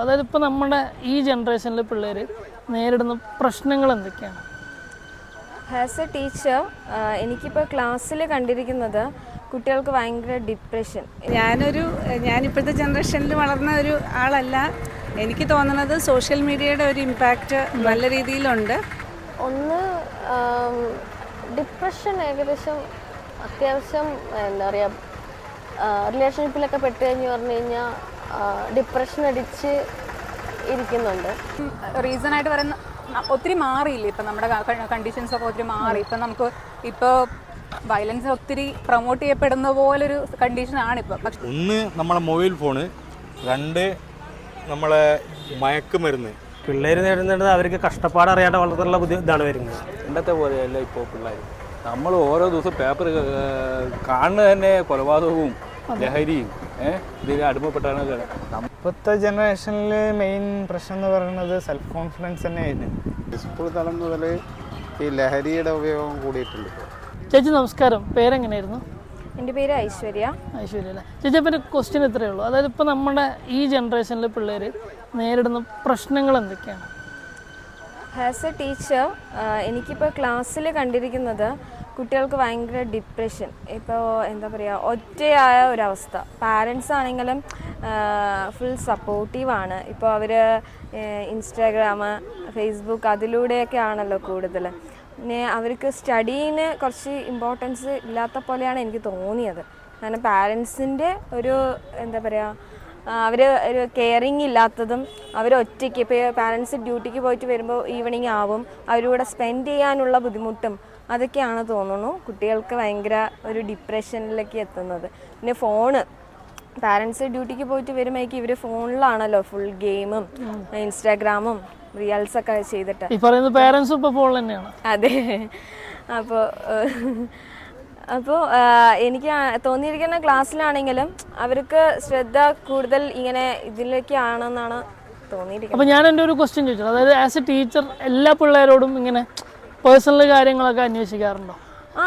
അതായത് ഇപ്പോൾ നമ്മുടെ ഈ ജനറേഷനിലെ പിള്ളേർ നേരിടുന്ന പ്രശ്നങ്ങൾ എന്തൊക്കെയാണ്? ആസ് എ ടീച്ചർ എനിക്കിപ്പോൾ ക്ലാസ്സിൽ കണ്ടിരിക്കുന്നത് കുട്ടികൾക്ക് ഭയങ്കര ഡിപ്രഷൻ ഞാനൊരു ഞാനിപ്പോഴത്തെ ജനറേഷനിൽ വളർന്ന ഒരു ആളല്ല. എനിക്ക് തോന്നുന്നത് സോഷ്യൽ മീഡിയയുടെ ഒരു ഇമ്പാക്റ്റ് നല്ല രീതിയിലുണ്ട്. ഒന്ന് ഡിപ്രഷൻ ഏകദേശം അത്യാവശ്യം എന്താ പറയുക റിലേഷൻഷിപ്പിലൊക്കെ പെട്ട് കഴിഞ്ഞ് പറഞ്ഞു കഴിഞ്ഞാൽ ഡിപ്രഷൻ അടിച്ച് ഇരിക്കുന്നുണ്ട്. റീസൺ ആയിട്ട് പറയുന്ന ഒത്തിരി മാറിയില്ല ഇപ്പം നമ്മുടെ കണ്ടീഷൻസ് ഒക്കെ ഒത്തിരി മാറി. ഇപ്പം നമുക്ക് ഇപ്പോൾ വയലൻസ് ഒത്തിരി പ്രൊമോട്ട് ചെയ്യപ്പെടുന്ന പോലൊരു കണ്ടീഷനാണ് ഇപ്പം. പക്ഷെ ഒന്ന് നമ്മളെ മൊബൈൽ ഫോണ് രണ്ട് നമ്മളെ മയക്കുമരുന്ന്. പിള്ളേർ നേടുന്നത് അവർക്ക് കഷ്ടപ്പാട് അറിയാതെ വളർത്തുള്ള ബുദ്ധി ഇതാണ് വരുന്നത്. ഇന്നത്തെ പോലെയല്ല ഇപ്പോൾ പിള്ളേർ നമ്മൾ ഓരോ ദിവസം പേപ്പർ കാണുന്നത് തന്നെ കൊലപാതകവും ലഹരിയും ഏഹ് ഇതിന് അടിമപ്പെട്ടാണ് ഇപ്പോഴത്തെ ജനറേഷനിൽ മെയിൻ പ്രശ്നം എന്ന് പറയുന്നത് സെൽഫ് കോൺഫിഡൻസ് തന്നെയായിരുന്നു. സ്കൂൾ തലം മുതൽ ഈ ലഹരിയുടെ ഉപയോഗം കൂടിയിട്ടുണ്ട്. ചേച്ചി നമസ്കാരം. പേരെങ്ങനെയായിരുന്നു? എന്റെ പേര് ഐശ്വര്യ. ഐശ്വര്യ അല്ലേ? ചേച്ചി അപ്പം ക്വസ്റ്റ്യൻ ഇത്രയേ ഉള്ളൂ. അതായത് ഇപ്പോൾ നമ്മുടെ ഈ ജനറേഷനിലെ പിള്ളേർ നേരിടുന്ന പ്രശ്നങ്ങൾ എന്തൊക്കെയാണ്? ആസ് എ ടീച്ചർ എനിക്കിപ്പോൾ ക്ലാസ്സിൽ കണ്ടിരിക്കുന്നത് കുട്ടികൾക്ക് ഭയങ്കര ഡിപ്രഷൻ ഇപ്പോൾ എന്താ പറയുക ഒറ്റയായ ഒരവസ്ഥ. പാരൻസ് ആണെങ്കിലും ഫുൾ സപ്പോർട്ടീവാണ് ഇപ്പോൾ അവർ ഇൻസ്റ്റാഗ്രാം ഫേസ്ബുക്ക് അതിലൂടെയൊക്കെ ആണല്ലോ കൂടുതൽ പിന്നെ അവർക്ക് സ്റ്റഡീന് കുറച്ച് ഇമ്പോർട്ടൻസ് ഇല്ലാത്ത പോലെയാണ് എനിക്ക് തോന്നിയത്. കാരണം പാരൻസിന്റെ ഒരു എന്താ പറയുക അവർ ഒരു കെയറിങ് ഇല്ലാത്തതും അവർ ഒറ്റയ്ക്ക് ഇപ്പോൾ പാരൻസ് ഡ്യൂട്ടിക്ക് പോയിട്ട് വരുമ്പോൾ ഈവനിങ് ആവും അവരുടെ സ്പെൻഡ് ചെയ്യാനുള്ള ബുദ്ധിമുട്ടും അതൊക്കെയാണ് തോന്നുന്നു. കുട്ടികൾക്ക് ഭയങ്കര ഒരു ഡിപ്രഷനിലേക്ക് എത്തുന്നത്. പിന്നെ ഫോണ് പാരൻസ് ഡ്യൂട്ടിക്ക് പോയിട്ട് വരുമ്പോഴേക്കും ഇവർ ഫോണിലാണല്ലോ ഫുൾ ഗെയിമും ഇൻസ്റ്റാഗ്രാമും റിയൽസ് ഒക്കെ ചെയ്തിട്ട്. ഈ പറയുന്ന പേരൻസും ഇപ്പോൾ ഫോൺ തന്നെയാണ്. അതെ. അപ്പോൾ അപ്പോൾ എനിക്ക് തോന്നിയിരിക്കുന്ന ക്ലാസ്സിലാണെങ്കിലും അവർക്ക് ശ്രദ്ധ കൂടുതൽ ഇങ്ങനെ ഇതിലേക്കാണെന്നാണ് തോന്നിയിരിക്കുന്നത്. അപ്പോൾ ഞാൻ എന്റെ ഒരു ക്വസ്റ്റ്യൻ ചോദിച്ചത് അതായത് ആസ് എ ടീച്ചർ എല്ലാ പിള്ളേരോടും ഇങ്ങനെ പേഴ്സണൽ കാര്യങ്ങളൊക്കെ അന്വേഷിക്കാറുണ്ടോ? ആ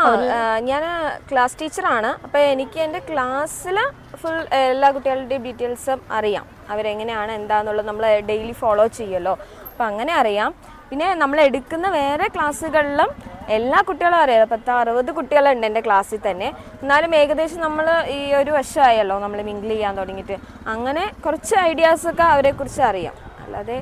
ഞാൻ ക്ലാസ് ടീച്ചറാണ്. അപ്പോൾ എനിക്ക് എന്റെ ക്ലാസ്സിൽ ഫുൾ എല്ലാ കുട്ടികളുടെയും ഡീറ്റെയിൽസും അറിയാം. അവരെങ്ങനെയാണ് എന്താണെന്നുള്ളത് നമ്മൾ ഡെയിലി ഫോളോ ചെയ്യുമല്ലോ. അപ്പോൾ അങ്ങനെ അറിയാം. പിന്നെ നമ്മൾ എടുക്കുന്ന വേറെ ക്ലാസ്സുകളിലും എല്ലാ കുട്ടികളും അറിയാം. പത്ത് അറുപത് കുട്ടികളുണ്ട് എന്റെ ക്ലാസ്സിൽ തന്നെ. എന്നാലും ഏകദേശം നമ്മൾ ഈ ഒരു വർഷമായല്ലോ നമ്മൾ മിങ്കിൾ ചെയ്യാൻ തുടങ്ങിയിട്ട്. അങ്ങനെ കുറച്ച് ഐഡിയാസൊക്കെ അവരെക്കുറിച്ച് അറിയാം. അല്ലാതെ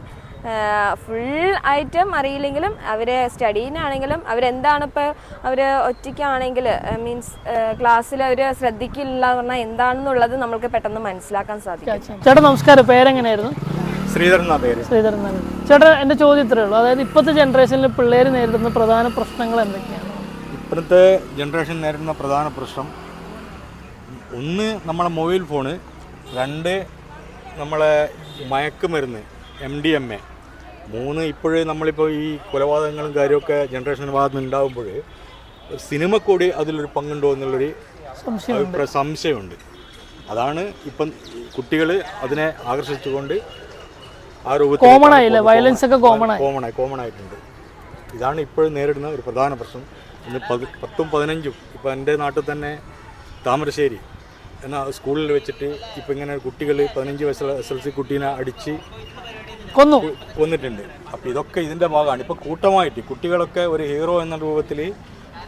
ഫുൾ ഐറ്റം അറിയില്ലെങ്കിലും അവർ സ്റ്റഡീനാണെങ്കിലും അവരെന്താണ് ഇപ്പോൾ അവർ ഒറ്റയ്ക്കാണെങ്കിൽ മീൻസ് ക്ലാസ്സിൽ അവർ ശ്രദ്ധിക്കില്ല എന്ന് പറഞ്ഞാൽ എന്താണെന്നുള്ളത് നമുക്ക് പെട്ടെന്ന് മനസ്സിലാക്കാൻ സാധിക്കും. ചേട്ടാ നമസ്കാരം. പേരെങ്ങനെയായിരുന്നു? ശ്രീധരൻ പേര്. ശ്രീധരൻ ചേട്ടാ എന്റെ ചോദ്യം ഇത്രയേ ഉള്ളൂ. അതായത് ഇപ്പോഴത്തെ ജനറേഷനിൽ പിള്ളേർ നേരിടുന്ന പ്രധാന പ്രശ്നങ്ങൾ എന്തൊക്കെയാണ്? ഇപ്പോഴത്തെ ജനറേഷൻ നേരിടുന്ന പ്രധാന പ്രശ്നം ഒന്ന് നമ്മളെ മൊബൈൽ ഫോണ് രണ്ട് നമ്മളെ മയക്കുമരുന്ന് എം ഡി എം എ മൂന്ന് ഇപ്പോഴേ നമ്മളിപ്പോൾ ഈ കൊലപാതകങ്ങളും കാര്യമൊക്കെ ജനറേഷൻ ഭാഗത്ത് ഉണ്ടാകുമ്പോൾ സിനിമ കൂടി അതിലൊരു പങ്കുണ്ടോ എന്നുള്ളൊരു അഭിപ്രായ സംശയമുണ്ട്. അതാണ് ഇപ്പം കുട്ടികൾ അതിനെ ആകർഷിച്ചുകൊണ്ട് ആ രൂപത്തിൽ ആയില്ലേ? violence ഒക്കെ കോമൺ ആയി. കോമൺ ആയി കോമൺ ആയിട്ടുണ്ട്. ഇതാണ് ഇപ്പോഴും നേരിടുന്ന ഒരു പ്രധാന പ്രശ്നം. ഇന്ന് പതി പത്തും പതിനഞ്ചും ഇപ്പം എന്റെ നാട്ടിൽ തന്നെ താമരശ്ശേരി എന്ന സ്കൂളിൽ വെച്ചിട്ട് ഇപ്പം ഇങ്ങനെ കുട്ടികൾ പതിനഞ്ച് വയസ്സുള്ള എസ് എൽ സി കുട്ടീനെ അടിച്ച് കൊന്നു. കൊന്നിട്ടുണ്ട്. അപ്പോൾ ഇതൊക്കെ ഇതിന്റെ ഭാഗമാണ്. ഇപ്പൊ കൂട്ടമായിട്ട് കുട്ടികളൊക്കെ ഒരു ഹീറോ എന്ന രൂപത്തിൽ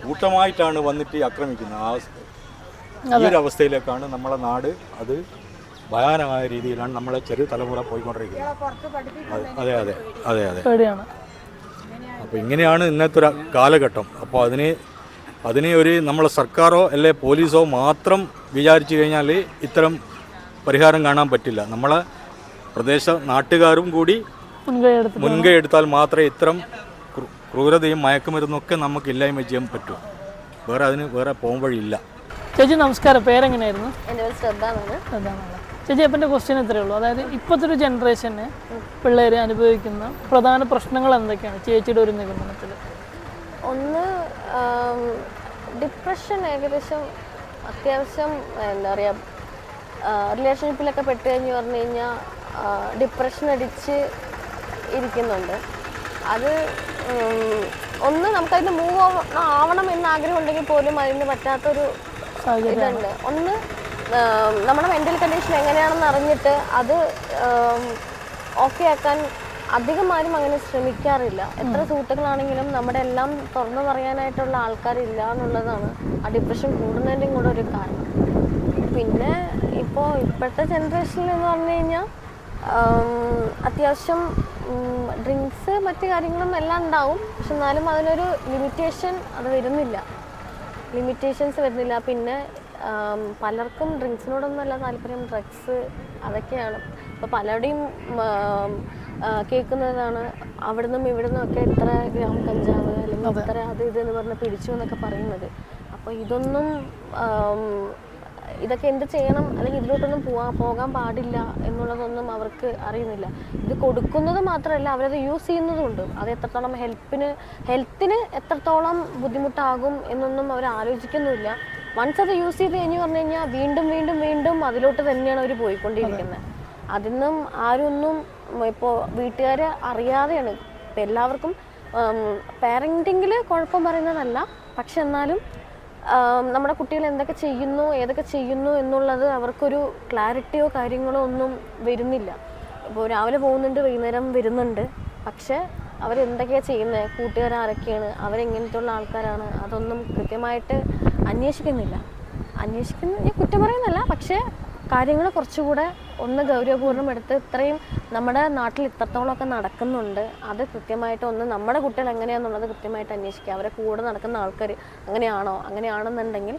കൂട്ടമായിട്ടാണ് വന്നിട്ട് ആക്രമിക്കുന്നത്. ആ ഈ ഒരു അവസ്ഥയിലേക്കാണ് നമ്മളെ നാട് അത് ഭയാനമായ രീതിയിലാണ് നമ്മളെ ചെറിയ തലമുറ പോയിക്കൊണ്ടിരിക്കുന്നത്. അതെ, അതെ അതെ അതെ. അപ്പൊ അപ്പോൾ ഇങ്ങനെയാണ് ഇന്നത്തെ ഒരു കാലഘട്ടം. അപ്പോൾ അതിന് അതിനെ ഒരു നമ്മളെ സർക്കാരോ അല്ലെ പോലീസോ മാത്രം വിചാരിച്ചു കഴിഞ്ഞാൽ ഇത്തരം പരിഹാരം കാണാൻ പറ്റില്ല. നമ്മളെ പ്രദേശ നാട്ടുകാരും കൂടി മുൻകൈ എടുത്താൽ മാത്രമേ ഇത്തരം ക്രൂരതയും മയക്കുമരുന്നൊക്കെ നമുക്ക് ഇല്ലായ്മ ചെയ്യാൻ പറ്റൂ. വേറെ അതിന് വേറെ പോകാൻ വഴിയില്ല. ചേച്ചി നമസ്കാരം. പേരെങ്ങനെയായിരുന്നു? എന്റെ പേര് ശ്രദ്ധ ചേച്ചി അപ്പം എന്റെ ക്വസ്റ്റ്യൻ ഇത്രയേ ഉള്ളൂ. അതായത് ഇപ്പോഴത്തെ ഒരു ജനറേഷന് പിള്ളേർ അനുഭവിക്കുന്ന പ്രധാന പ്രശ്നങ്ങൾ എന്തൊക്കെയാണ് ചേച്ചിയുടെ ഒരു നിഗമനത്തിൽ? ഒന്ന് ഡിപ്രഷൻ ഏകദേശം അത്യാവശ്യം എന്താ പറയുക റിലേഷൻഷിപ്പിലൊക്കെ പെട്ട് കഴിഞ്ഞ് പറഞ്ഞു കഴിഞ്ഞാൽ ഡിപ്രഷൻ അടിച്ച് ഇരിക്കുന്നുണ്ട്. അത് ഒന്ന് നമുക്കതിന് മൂവ് ആവണം എന്ന് ആഗ്രഹം ഉണ്ടെങ്കിൽ പോലും അതിന് പറ്റാത്തൊരു ഇതുണ്ട്. ഒന്ന് നമ്മുടെ മെന്റൽ കണ്ടീഷൻ എങ്ങനെയാണെന്ന് അറിഞ്ഞിട്ട് അത് ഓക്കെ ആക്കാൻ അധികം ആരും അങ്ങനെ ശ്രമിക്കാറില്ല. എത്ര സുഹൃത്തുക്കളാണെങ്കിലും നമ്മുടെ എല്ലാം തുറന്നു പറയാനായിട്ടുള്ള ആൾക്കാരില്ല എന്നുള്ളതാണ് ആ ഡിപ്രഷൻ കൂടുന്നതിന്റെയും കൂടെ ഒരു കാരണം. പിന്നെ ഇപ്പോൾ ഇപ്പോഴത്തെ ജനറേഷനിൽ എന്ന് പറഞ്ഞു കഴിഞ്ഞാൽ അത്യാവശ്യം ഡ്രിങ്ക്സ് മറ്റു കാര്യങ്ങളും എല്ലാം ഉണ്ടാവും. പക്ഷെ എന്നാലും അതിനൊരു ലിമിറ്റേഷൻ അത് വരുന്നില്ല. ലിമിറ്റേഷൻസ് വരുന്നില്ല. പിന്നെ പലർക്കും ഡ്രിങ്ക്സിനോടൊന്നുമല്ല താല്പര്യം. ഡ്രഗ്സ് അതൊക്കെയാണ്. അപ്പോൾ പലരുടെയും കേൾക്കുന്നതാണ്. അവിടെ അവിടുന്നും ഇവിടുന്നും ഒക്കെ ഇത്ര ഗ്രാം കഞ്ചാവ് അല്ലെങ്കിൽ ഇത്ര അത് ഇത് എന്ന് പറഞ്ഞ് പിടിച്ചു എന്നൊക്കെ പറയുന്നത്. അപ്പോൾ ഇതൊന്നും ഇതൊക്കെ എന്ത് ചെയ്യണം? അല്ലെങ്കിൽ ഇതിലോട്ടൊന്നും പോവാ പോകാൻ പാടില്ല എന്നുള്ളതൊന്നും അവർക്ക് അറിയുന്നില്ല. ഇത് കൊടുക്കുന്നത് മാത്രമല്ല അവരത് യൂസ് ചെയ്യുന്നതുമുണ്ട് അത് എത്രത്തോളം ഹെൽപ്പിന് ഹെൽത്തിന് എത്രത്തോളം ബുദ്ധിമുട്ടാകും എന്നൊന്നും അവർ ആലോചിക്കുന്നുമില്ല. വൺസ് അത് യൂസ് ചെയ്ത് കഴിഞ്ഞ് പറഞ്ഞു കഴിഞ്ഞാൽ വീണ്ടും വീണ്ടും വീണ്ടും അതിലോട്ട് തന്നെയാണ് അവർ പോയിക്കൊണ്ടിരിക്കുന്നത് അതിന്നും ആരൊന്നും ഇപ്പോൾ വീട്ടുകാർ അറിയാതെയാണ്. ഇപ്പം എല്ലാവർക്കും പാരന്റിങ്ങിൽ കുഴപ്പം പറയുന്നതല്ല. പക്ഷെ എന്നാലും നമ്മുടെ കുട്ടികൾ എന്തൊക്കെ ചെയ്യുന്നു ഏതൊക്കെ ചെയ്യുന്നു എന്നുള്ളത് അവർക്കൊരു ക്ലാരിറ്റിയോ കാര്യങ്ങളോ ഒന്നും വരുന്നില്ല. ഇപ്പോൾ രാവിലെ പോകുന്നുണ്ട് വൈകുന്നേരം വരുന്നുണ്ട്. പക്ഷേ അവരെന്തൊക്കെയാണ് ചെയ്യുന്നത് കൂട്ടുകാർ ആരൊക്കെയാണ്? അവരെങ്ങനത്തുള്ള ആൾക്കാരാണ്? അതൊന്നും കൃത്യമായിട്ട് അന്വേഷിക്കുന്നില്ല. അന്വേഷിക്കുന്ന ഞാൻ കുറ്റം പറയുന്നല്ല പക്ഷേ കാര്യങ്ങൾ കുറച്ചുകൂടെ ഒന്ന് ഗൗരവപൂർണം എടുത്ത് ഇത്രയും നമ്മുടെ നാട്ടിൽ ഇത്രത്തോളമൊക്കെ നടക്കുന്നുണ്ട്. അത് കൃത്യമായിട്ട് ഒന്ന് നമ്മുടെ കുട്ടികൾ എങ്ങനെയാണെന്നുള്ളത് കൃത്യമായിട്ട് അന്വേഷിക്കുക. അവരെ കൂടെ നടക്കുന്ന ആൾക്കാർ അങ്ങനെയാണോ? അങ്ങനെയാണെന്നുണ്ടെങ്കിൽ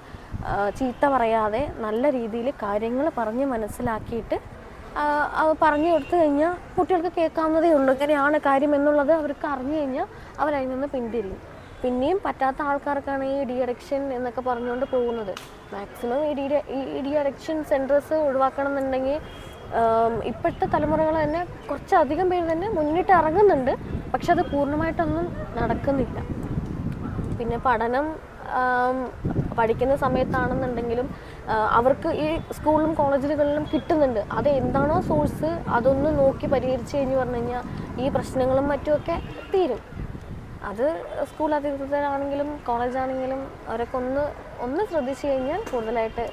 ചീത്ത പറയാതെ നല്ല രീതിയിൽ കാര്യങ്ങൾ പറഞ്ഞ് മനസ്സിലാക്കിയിട്ട് അത് പറഞ്ഞു കൊടുത്തു കഴിഞ്ഞാൽ കുട്ടികൾക്ക് കേൾക്കാവുന്നതേ ഉള്ളൂ. ഇങ്ങനെയാണ് കാര്യം എന്നുള്ളത് അവർക്ക് അറിഞ്ഞു കഴിഞ്ഞാൽ അവരതിൽ നിന്ന് പിന്തിരിയും. പിന്നെയും പറ്റാത്ത ആൾക്കാർക്കാണ് ഈ ഡി അഡിക്ഷൻ എന്നൊക്കെ പറഞ്ഞുകൊണ്ട് പോകുന്നത്. മാക്സിമം ഈ ഡി ഈ ഡി അഡിക്ഷൻ സെന്റേഴ്സ് ഒഴിവാക്കണം എന്നുണ്ടെങ്കിൽ ഇപ്പോഴത്തെ തലമുറകൾ തന്നെ കുറച്ചധികം പേര് തന്നെ മുന്നിട്ട് ഇറങ്ങുന്നുണ്ട്. പക്ഷെ അത് പൂർണമായിട്ടൊന്നും നടക്കുന്നില്ല. പിന്നെ പഠനം പഠിക്കുന്ന സമയത്താണെന്നുണ്ടെങ്കിലും അവർക്ക് ഈ സ്കൂളിലും കോളേജുകളിലും കിട്ടുന്നുണ്ട്. അത് എന്താണോ സോഴ്സ് അതൊന്ന് നോക്കി പരിഹരിച്ച് കഴിഞ്ഞ് പറഞ്ഞു കഴിഞ്ഞാൽ ഈ പ്രശ്നങ്ങളും മറ്റുമൊക്കെ തീരും. അത് സ്കൂൾ അധികൃതരാണെങ്കിലും കോളേജാണെങ്കിലും അവരൊക്കെ ഒന്ന് ഒന്ന് ശ്രദ്ധിച്ചു കഴിഞ്ഞാൽ കൂടുതലായിട്ട്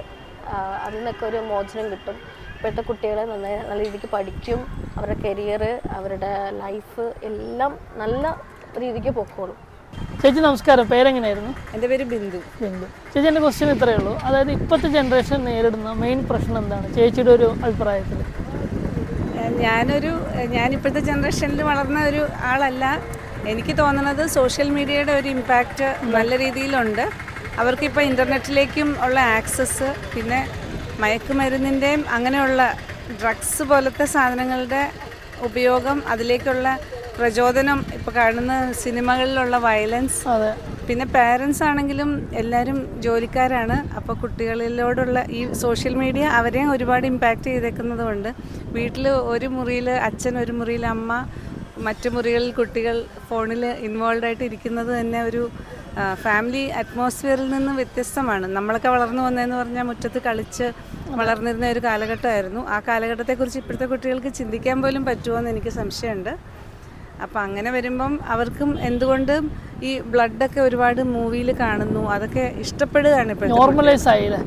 അതിൽ നിന്നൊക്കെ ഒരു മോചനം കിട്ടും. ഇപ്പോഴത്തെ കുട്ടികളെ നന്നായി നല്ല രീതിക്ക് പഠിക്കും. അവരുടെ കരിയർ അവരുടെ ലൈഫ് എല്ലാം നല്ല രീതിക്ക് പൊക്കോളും. ചേച്ചി നമസ്കാരം. പേരെങ്ങനെയായിരുന്നു? എന്റെ പേര് ബിന്ദു. ബിന്ദു. ചേച്ചി എന്റെ ക്വസ്റ്റ്യൻ ഇത്രയേ ഉള്ളൂ. അതായത് ഇപ്പോഴത്തെ ജനറേഷൻ നേരിടുന്ന മെയിൻ പ്രശ്നം എന്താണ്? ചേച്ചിയുടെ ഒരു അഭിപ്രായത്തിൽ. ഞാനൊരു ഞാനിപ്പോഴത്തെ ജനറേഷനിൽ വളർന്ന ഒരു ആളല്ല. എനിക്ക് തോന്നുന്നത് സോഷ്യൽ മീഡിയയുടെ ഒരു ഇമ്പാക്റ്റ് നല്ല രീതിയിലുണ്ട്. അവർക്കിപ്പോൾ ഇന്റർനെറ്റിലേക്കും ഉള്ള ആക്സസ് പിന്നെ മയക്കുമരുന്നിന്റെയും അങ്ങനെയുള്ള ഡ്രഗ്സ് പോലത്തെ സാധനങ്ങളുടെ ഉപയോഗം അതിലേക്കുള്ള പ്രചോദനം ഇപ്പോൾ കാണുന്ന സിനിമകളിലുള്ള വയലൻസ്. അതെ. പിന്നെ പാരൻസ് ആണെങ്കിലും എല്ലാവരും ജോലിക്കാരാണ്. അപ്പോൾ കുട്ടികളിലോടുള്ള ഈ സോഷ്യൽ മീഡിയ അവരെയും ഒരുപാട് ഇമ്പാക്റ്റ് ചെയ്തേക്കുന്നത് കൊണ്ട് വീട്ടിൽ ഒരു മുറിയിൽ അച്ഛൻ ഒരു മുറിയിൽ അമ്മ മറ്റു മുറികളിൽ കുട്ടികൾ ഫോണിൽ ഇൻവോൾവ് ആയിട്ട് ഇരിക്കുന്നത് തന്നെ ഒരു ഫാമിലി അറ്റ്മോസ്ഫിയറിൽ നിന്ന് വ്യത്യസ്തമാണ്. നമ്മളൊക്കെ വളർന്നു വന്നതെന്ന് പറഞ്ഞാൽ മുറ്റത്ത് കളിച്ച് വളർന്നിരുന്ന ഒരു കാലഘട്ടമായിരുന്നു. ആ കാലഘട്ടത്തെക്കുറിച്ച് ഇപ്പോഴത്തെ കുട്ടികൾക്ക് ചിന്തിക്കാൻ പോലും പറ്റുമോ എന്ന് എനിക്ക് സംശയമുണ്ട്. അപ്പം അങ്ങനെ വരുമ്പം അവർക്കും എന്തുകൊണ്ട് ഈ ബ്ലഡൊക്കെ ഒരുപാട് മൂവിയിൽ കാണുന്നു? അതൊക്കെ ഇഷ്ടപ്പെടുകയാണ് ഇപ്പോഴത്തെ നോർമലൈസ് ആയില്ലേ?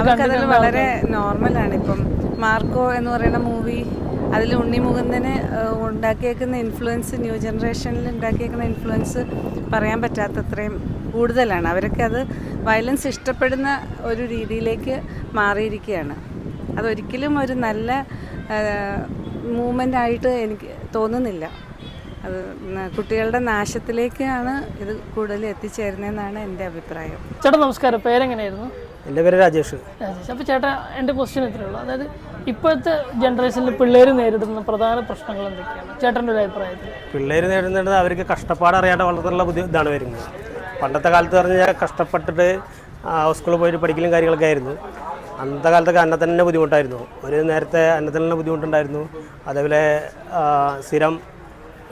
അവർക്കതിൽ വളരെ നോർമലാണ് ഇപ്പം മാർക്കോ എന്ന് പറയുന്ന മൂവി അതിൽ ഉണ്ണിമുകുന്ദന് ഉണ്ടാക്കിയേക്കുന്ന ഇൻഫ്ലുവൻസ് ന്യൂ ജനറേഷനിൽ ഉണ്ടാക്കിയേക്കുന്ന ഇൻഫ്ലുവൻസ് പറയാൻ പറ്റാത്തത്രയും കൂടുതലാണ്. അവരൊക്കെ അത് വയലൻസ് ഇഷ്ടപ്പെടുന്ന ഒരു രീതിയിലേക്ക് മാറിയിരിക്കുകയാണ്. അതൊരിക്കലും ഒരു നല്ല മൂവ്മെന്റ് ആയിട്ട് എനിക്ക് തോന്നുന്നില്ല. അത് കുട്ടികളുടെ നാശത്തിലേക്കാണ് ഇത് കൂടുതൽ എത്തിച്ചേരുന്നതെന്നാണ് എന്റെ അഭിപ്രായം. ചേട്ടാ നമസ്കാരം. പേരെങ്ങനെയായിരുന്നു? എന്റെ പേര് രാജേഷ്. രാജേഷ്. അപ്പോൾ ചേട്ടാ എന്റെ ക്വസ്റ്റ്യൻ ഇത്രയേ ഉള്ളൂ. അതായത് ഇപ്പോഴത്തെ ജനറേഷനിൽ പിള്ളേർ നേരിടുന്ന പ്രധാന പ്രശ്നങ്ങൾ എന്തൊക്കെയാണ്? ചേട്ടന്റെ ഒരു അഭിപ്രായത്തിൽ. പിള്ളേർ നേരിടുന്നത് അവർക്ക് കഷ്ടപ്പാട് അറിയാതെ വളർത്തുള്ള ബുദ്ധി ഇതാണ് വരുന്നത്. പണ്ടത്തെ കാലത്ത് പറഞ്ഞാൽ കഷ്ടപ്പെട്ടിട്ട് സ്കൂളിൽ പോയിട്ട് പഠിക്കലും കാര്യങ്ങളൊക്കെ ആയിരുന്നു. അന്നത്തെ കാലത്തൊക്കെ അന്നത്തിന് ബുദ്ധിമുട്ടായിരുന്നു. ഒരു നേരത്തെ അന്നത്തിന് ബുദ്ധിമുട്ടുണ്ടായിരുന്നു. അതേപോലെ സ്ഥിരം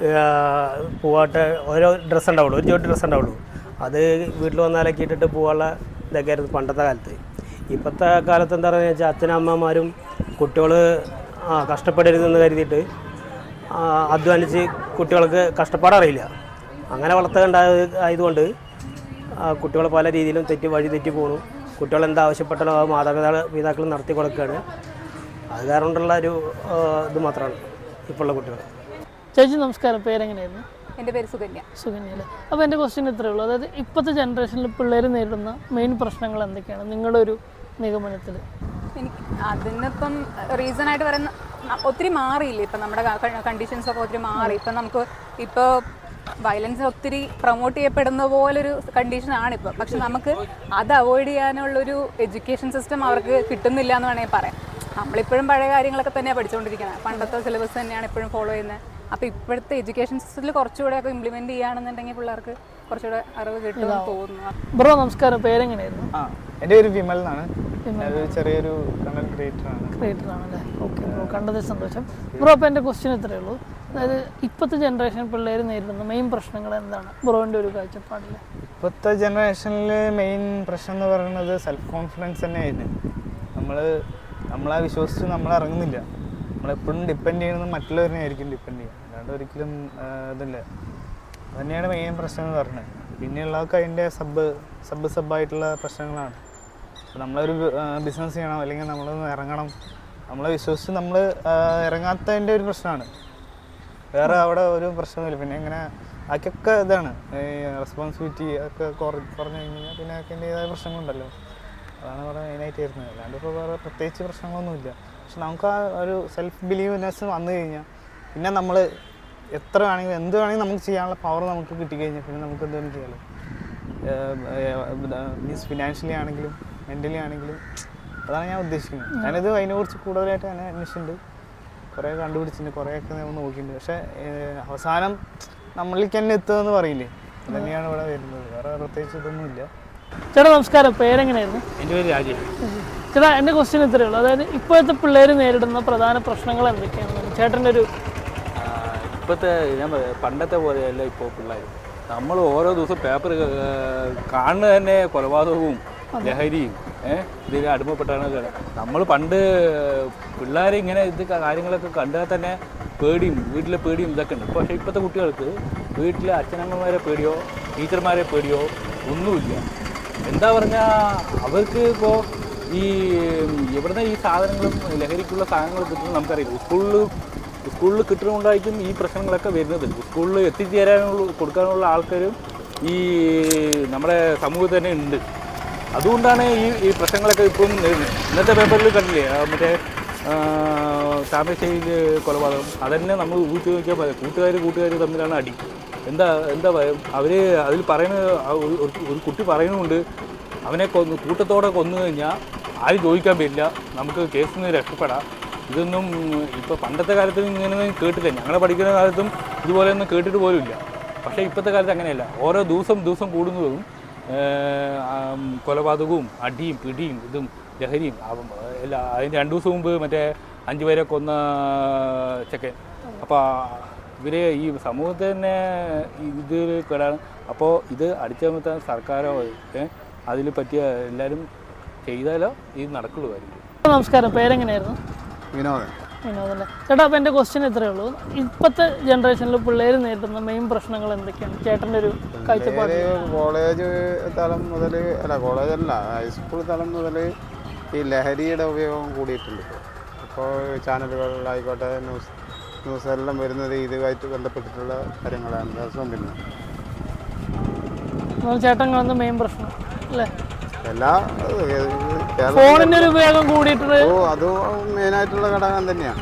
പൂവാട്ട് പോവാട്ട് ഓരോ ഡ്രസ്സ് ഉണ്ടാവുള്ളൂ. ഒരു ജോഡി ഡ്രസ്സ് ഉണ്ടാവുള്ളൂ. അത് വീട്ടിൽ വന്നാലൊക്കെ ഇട്ടിട്ട് പോകാനുള്ള ഇതൊക്കെ ആയിരുന്നു പണ്ടത്തെ കാലത്ത്. ഇപ്പോഴത്തെ കാലത്ത് എന്താ പറയുക വെച്ചാൽ അച്ഛനമ്മമാരും കുട്ടികൾ കഷ്ടപ്പെടരുതെന്ന് കരുതിയിട്ട് ആ, അധ്വാനിച്ച് കുട്ടികൾക്ക് കഷ്ടപ്പാടറിയില്ല അങ്ങനെ വളർത്തുകയുണ്ടായ ആയതുകൊണ്ട് കുട്ടികൾ പല രീതിയിലും തെറ്റി വഴി തെറ്റി പോണു. കുട്ടികൾ എന്താവശ്യപ്പെട്ടാലും ആ മാതാപിതാക്കൾ പിതാക്കൾ നടത്തി കൊടുക്കുകയാണ്. അത് കാരണം കൊണ്ടുള്ള ഒരു ഇത് മാത്രമാണ് ഇപ്പോഴുള്ള കുട്ടികൾ. ചേച്ചി നമസ്കാരം. പേരെങ്ങനെയായിരുന്നു? എന്റെ പേര് സുകന്യ. സുകന്യ അല്ലേ അപ്പോൾ എന്റെ ക്വസ്റ്റ്യൻ ഇത്രേ ഉള്ളൂ. അതായത് ഇപ്പോഴത്തെ ജനറേഷനിൽ പിള്ളേർ നേരിടുന്ന മെയിൻ പ്രശ്നങ്ങൾ എന്തൊക്കെയാണ്? നിങ്ങളുടെ ഒരു നിഗമനത്തിൽ. എനിക്ക് അതിനിപ്പം റീസൺ ആയിട്ട് പറയുന്ന ഒത്തിരി മാറിയില്ലേ? ഇപ്പം നമ്മുടെ കണ്ടീഷൻസ് ഒക്കെ ഒത്തിരി മാറി. ഇപ്പം നമുക്ക് ഇപ്പോൾ വയലൻസ് ഒത്തിരി പ്രൊമോട്ട് ചെയ്യപ്പെടുന്ന പോലൊരു കണ്ടീഷനാണ് ഇപ്പം പക്ഷെ നമുക്ക് അത് അവോയ്ഡ് ചെയ്യാനുള്ളൊരു എഡ്യൂക്കേഷൻ സിസ്റ്റം അവർക്ക് കിട്ടുന്നില്ല എന്ന് വേണമെങ്കിൽ പറയാം. നമ്മളിപ്പോഴും പഴയ കാര്യങ്ങളൊക്കെ തന്നെയാണ് പഠിച്ചുകൊണ്ടിരിക്കുന്നത് പണ്ടത്തെ സിലബസ് തന്നെയാണ് ഇപ്പോഴും ഫോളോ ചെയ്യുന്നത് അപ്പോൾ ഇപ്പോഴത്തെ എഡ്യൂക്കേഷൻ സിസ്റ്റത്തിൽ കുറച്ചുകൂടെ ഒക്കെ ഇംപ്ലിമെന്റ് ചെയ്യുകയാണെന്നുണ്ടെങ്കിൽ പിള്ളേർക്ക് കുറച്ചുകൂടെ അറിവ് കിട്ടുമെന്ന് തോന്നുന്നു. ബ്രോ നമസ്കാരം. പേരെങ്ങനെയായിരുന്നു? ആ എന്റെ പേര് വിമൽ എന്നാണ്. ഞാനൊരു ചെറിയൊരു കണ്ടന്റ് ക്രിയേറ്റർ ആണ്. ക്രിയേറ്റർ ആണല്ലേ? ഓക്കെ ബ്രോ കണ്ടതിൽ സന്തോഷം. ബ്രോ അപ്പോൾ എന്റെ ക്വസ്റ്റ്യൻ ഇത്രയേ ഉള്ളൂ. അതായത് ഇപ്പോഴത്തെ ജനറേഷൻ പിള്ളേർ നേരിടുന്ന മെയിൻ പ്രശ്നങ്ങൾ എന്താണ്? ബ്രോന്റെ ഒരു കാഴ്ചപ്പാടിൽ ഇപ്പോഴത്തെ ജനറേഷനിൽ മെയിൻ പ്രശ്നം എന്ന് പറയുന്നത് സെൽഫ് കോൺഫിഡൻസ് തന്നെയായിരുന്നു. നമ്മൾ നമ്മളെ വിശ്വസിച്ച് നമ്മൾ ഇറങ്ങുന്നില്ല. നമ്മളെപ്പോഴും ഡിപ്പെൻഡ് ചെയ്യുന്നത് മറ്റുള്ളവരെ ആയിരിക്കും ഡിപ്പെൻഡ് ചെയ്യുക. അല്ലാണ്ട് ഒരിക്കലും ഇതില്ല. അതുതന്നെയാണ് മെയിൻ പ്രശ്നം എന്ന് പറഞ്ഞത്. പിന്നെയുള്ളതൊക്കെ അതിന്റെ സബ് സബ് സബായിട്ടുള്ള പ്രശ്നങ്ങളാണ്. നമ്മളൊരു ബിസിനസ് ചെയ്യണം അല്ലെങ്കിൽ നമ്മളൊന്ന് ഇറങ്ങണം. നമ്മളെ വിശ്വസിച്ച് നമ്മൾ ഇറങ്ങാത്തതിന്റെ ഒരു പ്രശ്നമാണ്. വേറെ അവിടെ ഒരു പ്രശ്നമില്ല പിന്നെ ഇങ്ങനെ അതൊക്കെ ഇതാണ്. ഈ റെസ്പോൺസിബിലിറ്റി ഒക്കെ കുറ- കുറഞ്ഞു കഴിഞ്ഞാൽ പിന്നെ അതിന്റെതായ പ്രശ്നങ്ങളുണ്ടല്ലോ. അതാണ് ഇവിടെ മെയിനായിട്ട് വരുന്നത്. അല്ലാണ്ട് ഇപ്പോൾ വേറെ പ്രത്യേകിച്ച് പ്രശ്നങ്ങളൊന്നുമില്ല. പക്ഷെ നമുക്ക് ആ ഒരു സെൽഫ് ബിലീവ്നെസ് വന്നു കഴിഞ്ഞാൽ പിന്നെ നമ്മൾ എത്ര വേണമെങ്കിലും എന്ത് വേണമെങ്കിലും നമുക്ക് ചെയ്യാനുള്ള പവർ നമുക്ക് കിട്ടിക്കഴിഞ്ഞാൽ പിന്നെ നമുക്ക് എന്തെങ്കിലും ചെയ്യാമല്ലോ മീൻസ് ഫിനാൻഷ്യലി ആണെങ്കിലും മെന്റലി ആണെങ്കിലും അതാണ് ഞാൻ ഉദ്ദേശിക്കുന്നത്. ഞാനിത് അതിനെക്കുറിച്ച് കൂടുതലായിട്ട് ഞാൻ അന്വേഷിച്ചിട്ടുണ്ട്. കുറേ കണ്ടുപിടിച്ചിട്ടുണ്ട് കുറേയൊക്കെ നമ്മൾ നോക്കിയിട്ടുണ്ട്. പക്ഷേ അവസാനം നമ്മളിലേക്ക് തന്നെ എത്തുകയെന്ന് പറയില്ലേ? അത് തന്നെയാണ് ഇവിടെ വരുന്നത്. വേറെ പ്രത്യേകിച്ച് ഇതൊന്നുമില്ല. ചേട്ടാ നമസ്കാരം. പേരെങ്ങനെയായിരുന്നു എന്റെ പേര് രാജേഷ്. ചേട്ടാ എന്റെ ക്വസ്റ്റ്യൻ ഇത്രയേ ഉള്ളൂ. അതായത് ഇപ്പോഴത്തെ പിള്ളേർ നേരിടുന്ന പ്രധാന പ്രശ്നങ്ങൾ എന്തൊക്കെയാണ്? ചേട്ടന്റെ ഒരു ഇപ്പോഴത്തെ ഞാൻ പണ്ടത്തെ പോലെയല്ല ഇപ്പോൾ പിള്ളേർ നമ്മൾ ഓരോ ദിവസം പേപ്പർ കാണുന്നത് തന്നെ കൊലപാതകവും ലഹരിയും ഏഹ് ഇതിൽ അടിമപ്പെട്ടാണ് നമ്മൾ പണ്ട് പിള്ളേരെ ഇങ്ങനെ ഇത് കാര്യങ്ങളൊക്കെ കണ്ടാൽ തന്നെ പേടിയും വീട്ടിലെ പേടിയും ഇതൊക്കെ ഉണ്ട്. പക്ഷേ ഇപ്പോഴത്തെ കുട്ടികൾക്ക് വീട്ടിലെ അച്ഛനമ്മമാരെ പേടിയോ ടീച്ചർമാരെ പേടിയോ ഒന്നുമില്ല. എന്താ പറഞ്ഞാൽ അവർക്ക് ഇപ്പോൾ ഈ എവിടുന്ന ഈ സാധനങ്ങളും ലഹരിക്കുള്ള സാധനങ്ങളും കിട്ടുന്നത് നമുക്കറിയില്ല. സ്കൂളിൽ സ്കൂളിൽ കിട്ടുന്നുണ്ടായിരിക്കും ഈ പ്രശ്നങ്ങളൊക്കെ വരുന്നത്. സ്കൂളിൽ എത്തിച്ചേരാനുള്ള കൊടുക്കാനുള്ള ആൾക്കാരും ഈ നമ്മുടെ സമൂഹത്തിൽ തന്നെ ഉണ്ട്. അതുകൊണ്ടാണ് ഈ ഈ പ്രശ്നങ്ങളൊക്കെ ഇപ്പം ഇന്നത്തെ പേപ്പറിൽ കണ്ടില്ലേ? മറ്റേ ആ, താമരശ്ശേരിയിൽ കൊലപാതകം. അതന്നെ നമ്മൾ ഊഹിച്ച് നോക്കിയാൽ മതി കൂട്ടുകാർ കൂട്ടുകാർ തമ്മിലാണ് അടി. എന്താ എന്താ ഭയം അവർ അതിൽ പറയുന്ന ഒരു കുട്ടി പറയുന്നുണ്ട് അവനെ കൊന്ന് കൂട്ടത്തോടെ കൊന്നു കഴിഞ്ഞാൽ ആരും ചോദിക്കാൻ പറ്റില്ല നമുക്ക് കേസിൽ നിന്ന് രക്ഷപ്പെടാം. ഇതൊന്നും ഇപ്പോൾ പണ്ടത്തെ കാലത്ത് ഇങ്ങനെയൊന്നും കേട്ടില്ല. ഞങ്ങൾ പഠിക്കുന്ന കാലത്തും ഇതുപോലെയൊന്നും കേട്ടിട്ട് പോലും ഇല്ല പക്ഷേ ഇപ്പോഴത്തെ കാലത്ത് അങ്ങനെയല്ല. ഓരോ ദിവസം ദിവസം കൂടുന്നതും കൊലപാതകവും അടിയും പിടിയും ഇതും ലഹരിയും എല്ലാ അതിന് രണ്ട് ദിവസം മുമ്പ് മറ്റേ അഞ്ചു പേരെ കൊന്ന ചെക്കൻ. അപ്പോൾ ഇവരെ ഈ സമൂഹത്തെ തന്നെ ഇത് കേടാണ്. അപ്പോൾ ഇത് അടിച്ചമർത്താൻ സർക്കാരോ അതിൽ പറ്റിയ എല്ലാവരും ചെയ്താലോ ഇത് നടക്കുള്ളൂ കാര്യം നമസ്കാരം പേരെങ്ങനെയായിരുന്നു? വിനോദൻ. വിനോദല്ലേ ചേട്ടാ അപ്പോൾ എന്റെ ക്വസ്റ്റ്യൻ ഇത്രയേ ഉള്ളൂ. ഇപ്പോഴത്തെ ജനറേഷനിൽ പിള്ളേർ നേരിടുന്ന മെയിൻ പ്രശ്നങ്ങൾ എന്തൊക്കെയാണ്? ചേട്ടന്റെ ഒരു കാഴ്ചപ്പാട് കോളേജ് തലം മുതൽ അല്ല കോളേജ് അല്ല ഹൈസ്കൂൾ തലം മുതൽ ഈ ലഹരിയുടെ ഉപയോഗം കൂടിയിട്ടുണ്ട്. ഇപ്പോൾ ചാനലുകളിലായിക്കോട്ടെ ന്യൂസ് ന്യൂസ് എല്ലാം വരുന്നത് ഇതുമായിട്ട് ബന്ധപ്പെട്ടിട്ടുള്ള കാര്യങ്ങളാണ്. പിന്നെ ചേട്ടൻ കാണുന്ന മെയിൻ പ്രശ്നം. എല്ലാ ഫോണിന്റെ ഒരു ഉപയോഗം കൂടിയിട്ടുണ്ട്. അത് അതും മെയിനായിട്ടുള്ള ഘടകം തന്നെയാണ്.